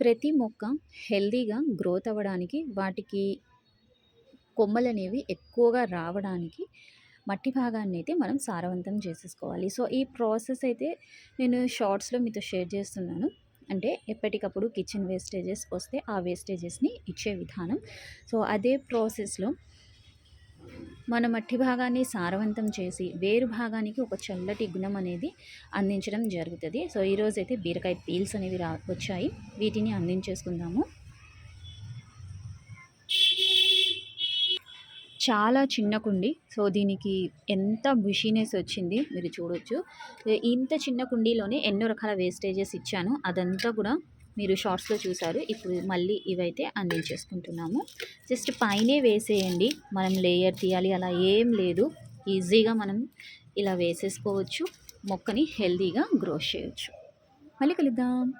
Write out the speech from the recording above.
ప్రతి మొక్క హెల్దీగా గ్రోత్ అవ్వడానికి వాటికి కొమ్మలనేవి ఎక్కువగా రావడానికి మట్టి భాగాన్ని అయితే మనం సారవంతం చేసేసుకోవాలి. సో ఈ ప్రాసెస్ అయితే నేను షార్ట్స్లో మీతో షేర్ చేస్తున్నాను. అంటే ఎప్పటికప్పుడు కిచెన్ వేస్టేజెస్ వస్తే ఆ వేస్టేజెస్ని ఇచ్చే విధానం. సో అదే ప్రాసెస్లో మన మట్టి భాగాన్ని సారవంతం చేసి వేరు భాగానికి ఒక చల్లటి గుణం అనేది అందించడం జరుగుతుంది. సో ఈరోజు అయితే బీరకాయ పీల్స్ అనేవి రా వచ్చాయి. వీటిని అందించేసుకుందాము. చాలా చిన్న కుండి. సో దీనికి ఎంత బుషీనెస్ వచ్చింది మీరు చూడొచ్చు. ఇంత చిన్న కుండీలోనే ఎన్నో రకాల వేస్టేజెస్ ఇచ్చాను. అదంతా కూడా మీరు షార్ట్స్లో చూసారు. ఇప్పుడు మళ్ళీ ఇవైతే అందించేసుకుంటున్నాము. జస్ట్ పైనే వేసేయండి. మనం లేయర్ తీయాలి. అలా ఏం లేదు. ఈజీగా మనం ఇలా వేసేసుకోవచ్చు. మొక్కని హెల్తీగా గ్రో చేయొచ్చు. మళ్ళీ కలుద్దాం.